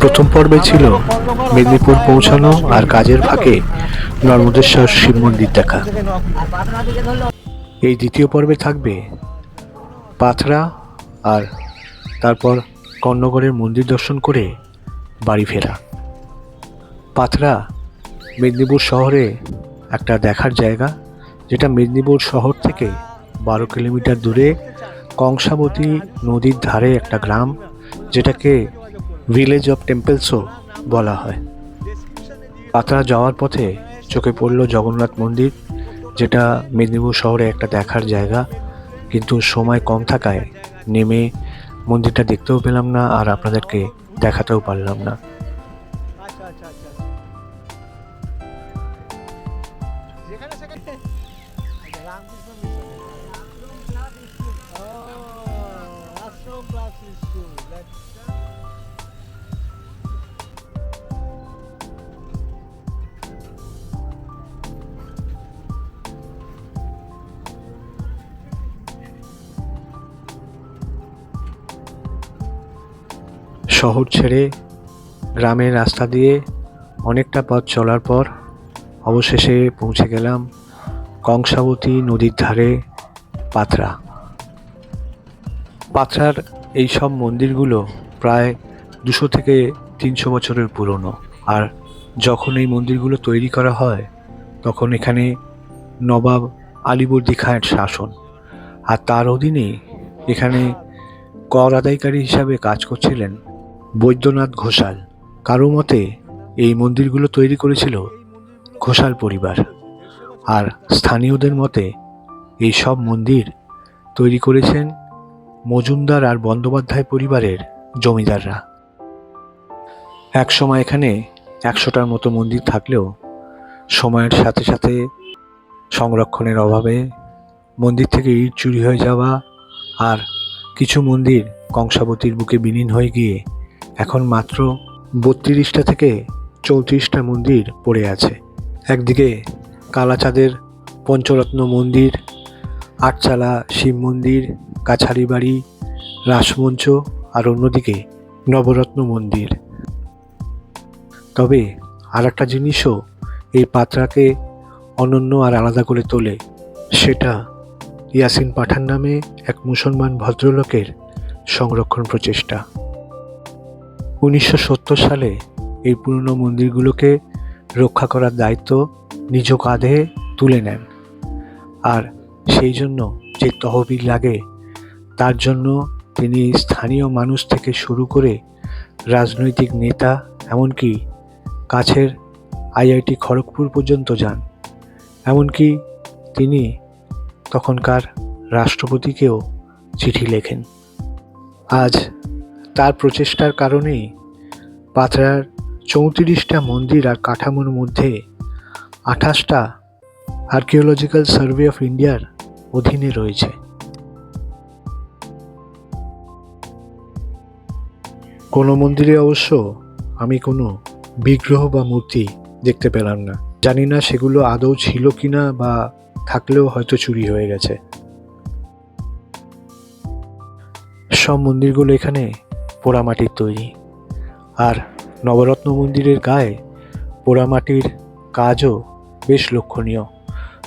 প্রথম পর্বে ছিল মেদিনীপুর পৌঁছানো আর কাজের ফাঁকে নর্মদেশ্বর শিব মন্দির দেখা। এই দ্বিতীয় পর্বে থাকবে পাথরা আর তারপর কর্ণগড়ের মন্দির দর্শন করে বাড়ি ফেরা। পাথরা মেদিনীপুর শহরে একটা দেখার জায়গা যেটা মেদিনীপুর শহর থেকে বারো কিলোমিটার দূরে কংসাবতী নদীর ধারে একটা গ্রাম, যেটাকে ভিলেজ অফ টেম্পলসও বলা হয়। পাথরা যাওয়ার পথে চোখে পড়ল জগন্নাথ মন্দির, যেটা মেদিনীপুর শহরে একটা দেখার জায়গা, কিন্তু সময় কম থাকায় নেমে মন্দিরটা দেখতেও পেলাম না আর আপনাদেরকে দেখাতেও পারলাম না। শহর ছেড়ে গ্রামের রাস্তা দিয়ে অনেকটা পথ চলার পর অবশেষে পৌঁছে গেলাম কংসাবতী নদীর ধারে পাথরা পাথরার এই সব মন্দিরগুলো প্রায় দুশো থেকে তিনশো বছরের পুরনো। আর যখন এই মন্দিরগুলো তৈরি করা হয়, তখন এখানে নবাব আলিবর্দী খাঁয়ের শাসন। আর তার অধীনে এখানে কর আদায়কারী হিসাবে কাজ করছিলেন বৈদ্যনাথ ঘোষাল। কারও মতে, এই মন্দিরগুলো তৈরি করেছিল ঘোষাল পরিবার। আর স্থানীয়দের মতে, এই সব মন্দির তৈরি করেছেন মজুমদার আর বন্দ্যোপাধ্যায় পরিবারের জমিদাররা। একসময় এখানে একশোটার মতো মন্দির থাকলেও সময়ের সাথে সাথে সংরক্ষণের অভাবে মন্দির থেকে ইট চুরি হয়ে যাওয়া আর কিছু মন্দির কংসাবতীর বুকে বিলীন হয়ে গিয়ে এখন মাত্র বত্রিশটা থেকে চৌত্রিশটা মন্দির পড়ে আছে। একদিকে কালাচাঁদের পঞ্চরত্ন মন্দির, আটচালা শিব মন্দির কাছারি বাড়ি রাসমঞ্চ আর অন্যদিকে নবরত্ন মন্দির। তবে আর একটা জিনিসও এই পাত্রাকে অনন্য আর আলাদা করে তোলে, সেটা ইয়াসিন পাঠান নামে এক মুসলমান ভদ্রলোকের সংরক্ষণ প্রচেষ্টা। উনিশশো সত্তর সালে এই পুরনো মন্দিরগুলোকে রক্ষা করার দায়িত্ব নিজ কাঁধে তুলে নেন। আর সেই জন্য যে তহবিল লাগে, তার জন্য তিনি স্থানীয় মানুষ থেকে শুরু করে রাজনৈতিক নেতা, এমনকি কাছের আইআইটি খড়গপুর পর্যন্ত যান। এমনকি তিনি তখনকার রাষ্ট্রপতিকেও চিঠি লেখেন। আজ তার প্রচেষ্টার কারণেই পাথরার চৌত্রিশটা মন্দির আর কাঠামোর মধ্যে আঠাশটা আর্কিওলজিক্যাল সার্ভে অফ ইন্ডিয়ার অধীনে রয়েছে। কোনো মন্দিরে অবশ্য আমি কোনো বিগ্রহ বা মূর্তি দেখতে পেলাম না। জানি না সেগুলো আদৌ ছিল কিনা বা থাকলেও হয়তো চুরি হয়ে গেছে। সব মন্দিরগুলো এখানে পোড়ামাটির তৈরি। আর নবরত্ন মন্দিরের গায়ে পোড়ামাটির কাজও বেশ লক্ষণীয়।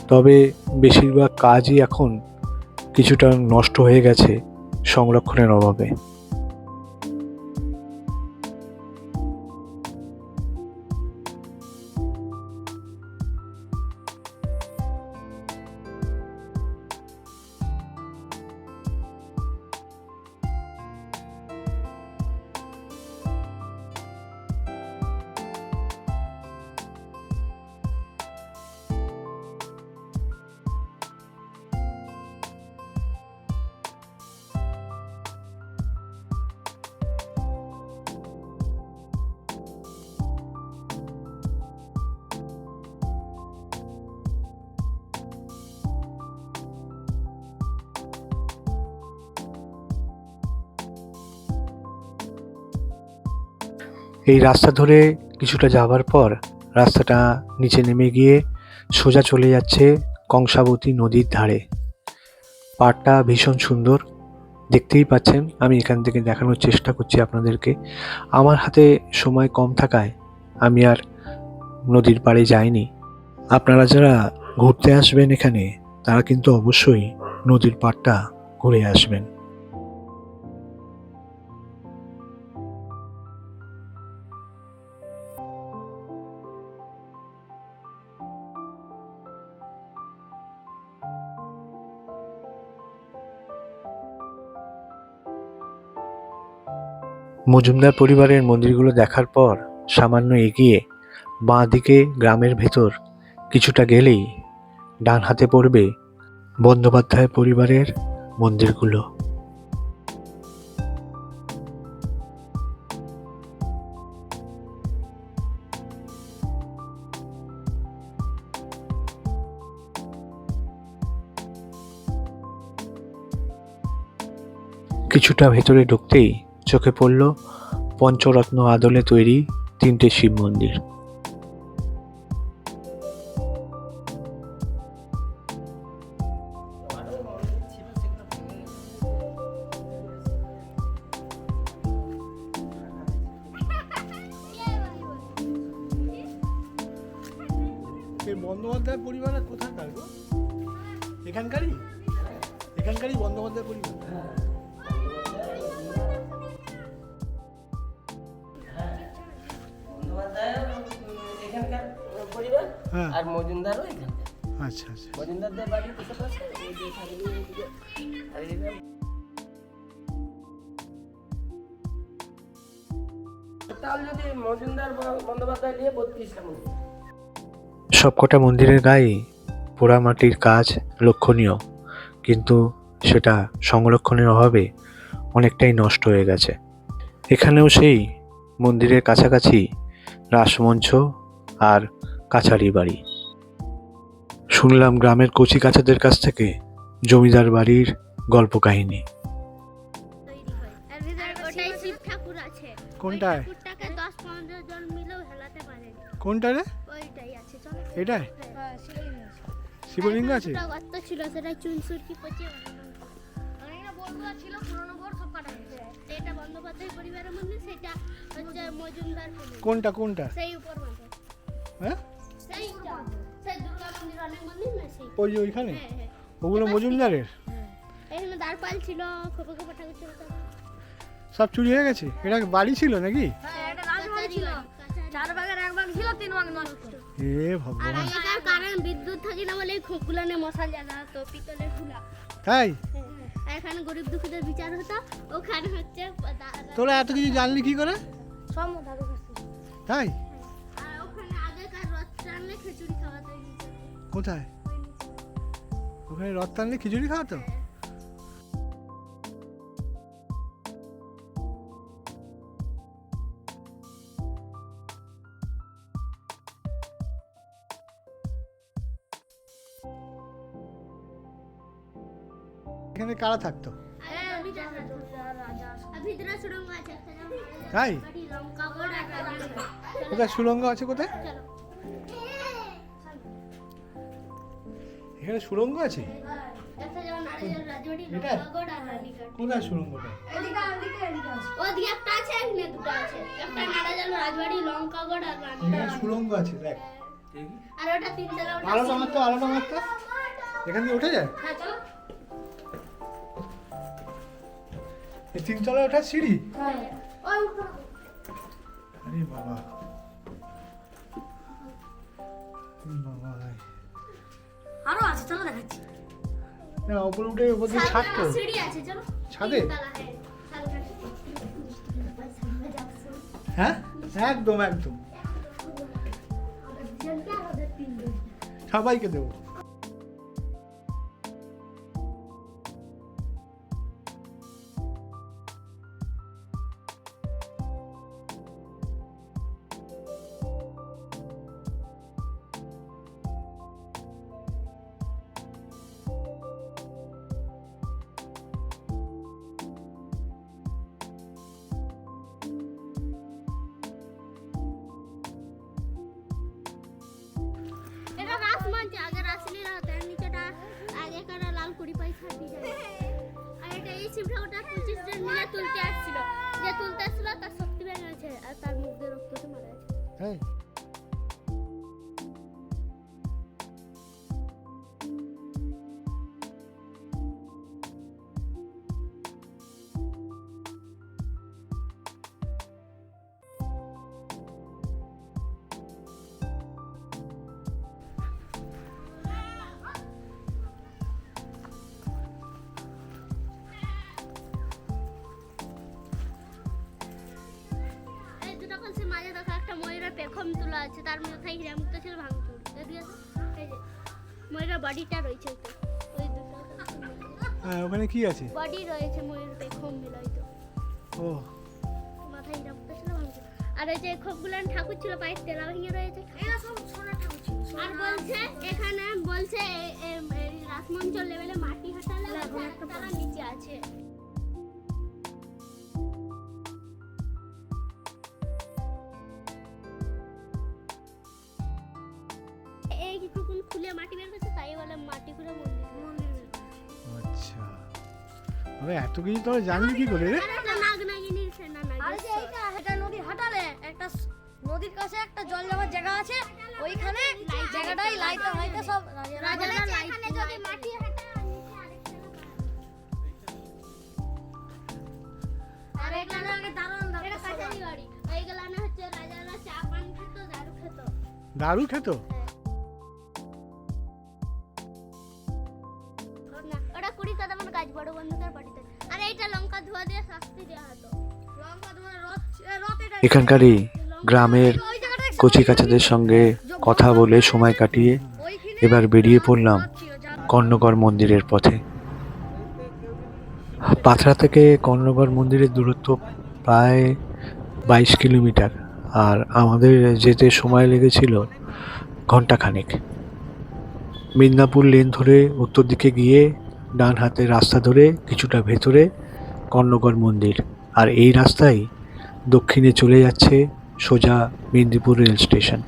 তবে বেশিরভাগ কাজই এখন কিছুটা নষ্ট হয়ে গেছে সংরক্ষণের অভাবে। এই রাস্তা ধরে কিছুটা যাওয়ার পর রাস্তাটা নিচে নেমে গিয়ে সোজা চলে যাচ্ছে কংসাবতী নদীর ধারে। পাড়টা ভীষণ সুন্দর। দেখতেই পাচ্ছেন, আমি এখান থেকে দেখানোর চেষ্টা করছি আপনাদেরকে। আমার হাতে সময় কম থাকায় আমি আর নদীর পাড়ে যাইনি। আপনারা যারা ঘুরতে আসবেন এখানে, তারা কিন্তু অবশ্যই নদীর পাড়টা ঘুরে আসবেন। মজুমদার পরিবারের মন্দিরগুলো দেখার পর সামান্য এগিয়ে বাঁ দিকে গ্রামের ভেতর কিছুটা গেলেই ডান হাতে পড়বে বন্দ্যোপাধ্যায় পরিবারের মন্দিরগুলো। কিছুটা ভেতরে ঢুকতেই চোখে পড়ল পঞ্চরত্ন আদলে তৈরি তিনটে শিব মন্দির। বন্দ্যোপাধ্যায় পরিবারের কোথাকার গো? এখানকারই? এখানকারই বন্দ্যোপাধ্যায় পরিবার? আর মজুমদারও এখানকার। আচ্ছা আচ্ছা। মজুমদারদের বাড়ি কোথায় এই যে সাগরী এইদিকে আর এইদিকে তাহলে যদি মজুমদার বন্দ্যোপাধ্যায় নিয়ে বত্রিশটা মন্দির। সবকটা মন্দিরের গায়ে পোড়ামাটির কাজ লক্ষণীয় কিন্তু সেটা সংরক্ষণের অভাবে অনেকটাই নষ্ট হয়ে গেছে। এখানেও সেই মন্দিরের কাছাকাছি রাসমঞ্চ আর কাছারি বাড়ি। শুনলাম গ্রামের কচি কাচাদের কাছ থেকে জমিদার বাড়ির গল্প কাহিনী কোনটায়? কোনটা রে ওইটাই আছে চলো এটাই শিবলিঙ্গ আছে। ছিল সেটা চুনসুরকি পচে। কোনটা কোনটা সেই উপর মাঠে হ্যাঁ সেই দুর্গা মন্দির অনেক মন্দির না সেই? ওই যে ওইখানে? হ্যাঁ হ্যাঁ। ওগুলো মজুমদারের? এখানে দ্বারপাল ছিল খোপা খোপা ঠাকুর ছিল সব। চুরি হয়ে গেছে? এটা বাড়ি ছিল নাকি? হ্যাঁ, এটা রাজবাড়ি ছিল। চার ভাগের এক ভাগ ছিল তিন ভাগ নষ্ট। এ ভগবান। বিদ্যুৎ থাকি না বলে মশাল জ্বালা পিতলের তাই? এখানে গরিব দুঃখীদের বিচার হতো ওখানে হচ্ছে তোরা এত কিছু জানলি কি করে? সব তাই? টানলে খিচুড়ি খাওয়া তো কোথায়? ওখানে রথ টানলে খিচুড়ি খাওয়াতো? এখানে কারা থাকতো? আছে তাই? কোথায়? সুরঙ্গ আছে কোথায়? এখানে সুরঙ্গ আছে? এটা? আর কোথায় সুরঙ্গটা আছে আর সুরঙ্গ দেখ। আর ওটা তিনতলা ওটা আলোটা মারতো আলোটা মারতো এখান দিয়ে উঠে যায়? হ্যাঁ চলো তিনতলা ওঠার সিঁড়ি আরে বাবা বাবা। চলো দেখাচ্ছি না উপরে উঠে উপর দিয়ে ছাদ তো সিঁড়ি আছে চলো ছাদে? হ্যাঁ হ্যাঁ। একদম একদম। সবাইকে দেবো। আর এটা এই শিব ওটা পঁচিশ জন মিলে তুলতে আসছিল। যে তুলতে আসছিল, তার শক্তি বেড়ে গেছে আর তার মুখ দিয়ে রক্ততে মারা গেছে। তাই পেখম আছে তার মাথায় হিরামুক্ত ছিল ভাঙচুর। ময়ূরের বডিটা রয়েছে ওই হ্যাঁ ওখানে কি আছে? বডি রয়েছে ময়ূর পেখম মিলাইতো ও। মাথায় হিরামুক্ত ছিল ভাঙচুর। আর ওই যে খোপগুলো ঠাকুর ছিল পায়ের তেলা ভেঙে রয়েছে। আর বলছে এখানে বলছে এ- এ- লেভেলে মাটি হাঁটালে একটা তালা নিচে আছে। খুলে মাটি বের করছে তাই বলে মাটি খুলে মন্দির মন্দির আচ্ছা। তবে এত কিছু জানলি কি করে রে? আর নাগ আর যে এইটা এটা নদীর হাঁটালে একটা নদীর কাছে একটা জল জমার জায়গা আছে ওইখানে জায়গাটাই লাইট হাইতে সব রাজারা এখানে যদি মাটি হাঁটা আর আর এখানে আগে দারুণ এটা কাছারি বাড়ি। এইগুলা না হচ্ছে রাজারা চা পান খেত দারু খেত। দারু খেত? এখানকারই গ্রামের কচিকাচাদের সঙ্গে কথা বলে সময় কাটিয়ে এবার বেরিয়ে পড়লাম কর্ণগড় মন্দিরের পথে। পাথরা থেকে কর্ণগড় মন্দিরের দূরত্ব প্রায় বাইশ কিলোমিটার আর আমাদের যেতে সময় লেগেছিল ঘন্টাখানেক মিদনাপুর লেন ধরে উত্তর দিকে গিয়ে ডান হাতে রাস্তা ধরে কিছুটা ভেতরে কর্ণগড় মন্দির। আর এই রাস্তায় দক্ষিণে চলে যাচ্ছে সোজা মেদিনীপুর রেল স্টেশন।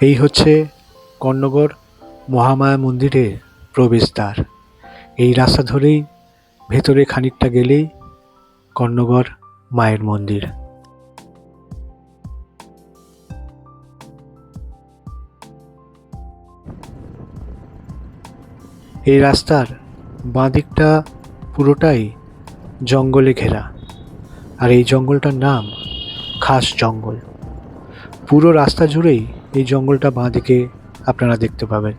এই হচ্ছে কর্ণগড় মহামায়া মন্দিরের প্রবেশদ্বার। এই রাস্তা ধরেই ভেতরে খানিকটা গেলেই কর্ণগড় মায়ের মন্দির। এই রাস্তার বাঁদিকটা পুরোটাই জঙ্গলে ঘেরা। আর এই জঙ্গলটার নাম খাস জঙ্গল। পুরো রাস্তা জুড়েই এই জঙ্গলটা বাঁদিকে আপনারা দেখতে পাবেন।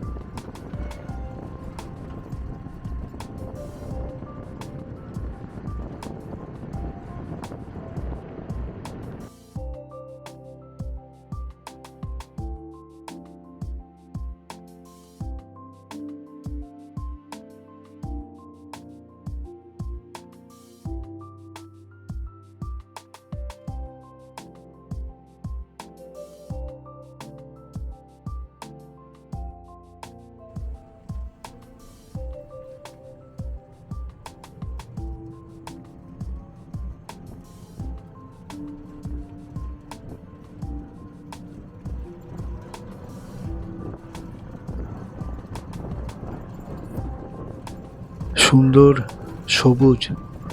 সুন্দর সবুজ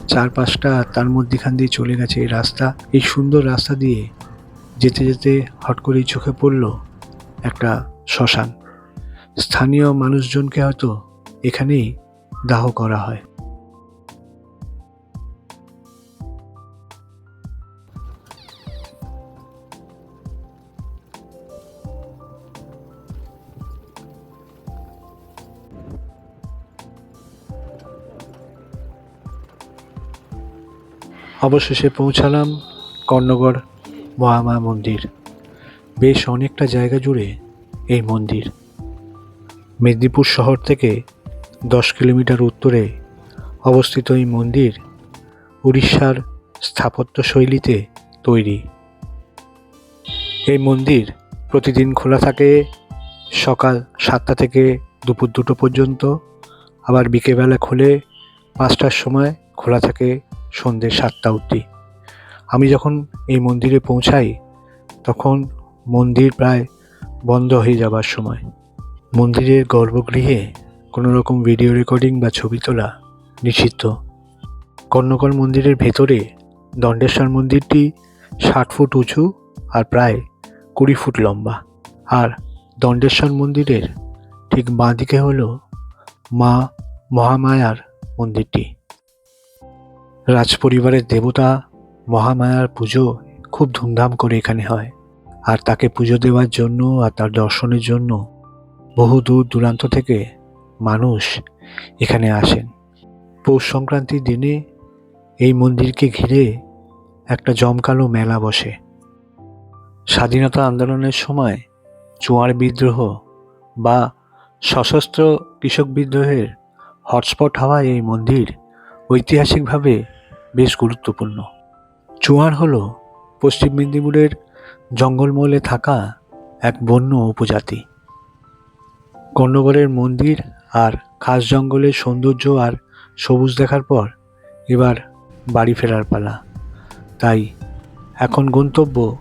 চারপাশটা তার মধ্যেখান দিয়ে চলে গেছে এই রাস্তা। এই সুন্দর রাস্তা দিয়ে যেতে যেতে হট করেই চোখে পড়ল একটা শ্মশান। স্থানীয় মানুষজনকে হয়তো এখানেই দাহ করা হয়। অবশেষে পৌঁছালাম কর্ণগড় মহামা মন্দির। বেশ অনেকটা জায়গা জুড়ে এই মন্দির। মেদিনীপুর শহর থেকে দশ কিলোমিটার উত্তরে অবস্থিত এই মন্দির উড়িষ্যার স্থাপত্য শৈলীতে তৈরি। এই মন্দির প্রতিদিন খোলা থাকে সকাল সাতটা থেকে দুপুর দুটো পর্যন্ত। আবার বিকেলবেলা খুলে পাঁচটার সময় খোলা থাকে সন্ধ্যে সাতটা অবধি। আমি যখন এই মন্দিরে পৌঁছাই, তখন মন্দির প্রায় বন্ধ হয়ে যাবার সময়। মন্দিরের গর্ভগৃহে কোনো রকম ভিডিও রেকর্ডিং বা ছবি তোলা নিষিদ্ধ। কর্ণকর মন্দিরের ভেতরে দণ্ডেশ্বর মন্দিরটি ষাট ফুট উঁচু আর প্রায় কুড়ি ফুট লম্বা। আর দণ্ডেশ্বর মন্দিরের ঠিক বাঁদিকে হলো মা মহামায়ার মন্দিরটি। রাজপরিবারের দেবতা মহামায়ার পুজো খুব ধুমধাম করে এখানে হয়। আর তাকে পুজো দেওয়ার জন্য আর তার দর্শনের জন্য বহু দূর দূরান্ত থেকে মানুষ এখানে আসেন। পৌষ সংক্রান্তির দিনে এই মন্দিরকে ঘিরে একটা জমকালো মেলা বসে। স্বাধীনতা আন্দোলনের সময় চুয়ার বিদ্রোহ বা সশস্ত্র কৃষক বিদ্রোহের হটস্পট হওয়া এই মন্দির ঐতিহাসিকভাবে বেশ গুরুত্বপূর্ণ। চুয়ার হলো পশ্চিম মেদিনীপুরের জঙ্গলমহলে থাকা এক বন্য উপজাতি। কর্ণগড়ের মন্দির আর খাস জঙ্গলের সৌন্দর্য আর সবুজ দেখার পর এবার বাড়ি ফেরার পালা। তাই এখন গন্তব্য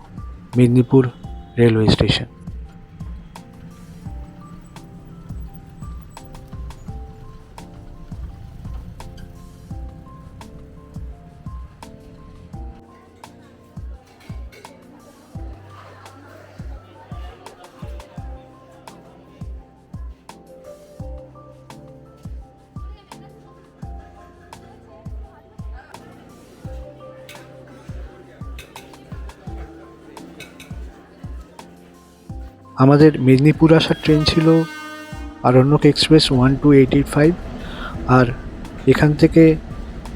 মেদিনীপুর রেলওয়ে স্টেশন। আমাদের মেদিনীপুর আসার ট্রেন ছিল Aranyak express one two eight five আর এখান থেকে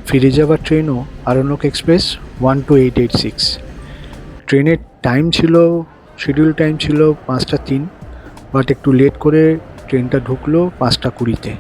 ফিরে যাওয়ার ট্রেনও Aranyak express one two eight eight six. ট্রেনের টাইম ছিল শিডিউল টাইম ছিল পাঁচটা তিন বাট একটু লেট করে ট্রেনটা ঢুকলো পাঁচটা কুড়িতে।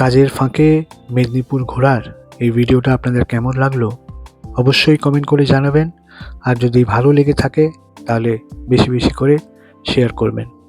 কাজের ফাঁকে মেদিনীপুর ঘোরার এই ভিডিওটা আপনাদের কেমন লাগল? অবশ্যই কমেন্ট করে জানাবেন। আর যদি ভালো লেগে থাকে, তাহলে বেশি বেশি করে শেয়ার করবেন।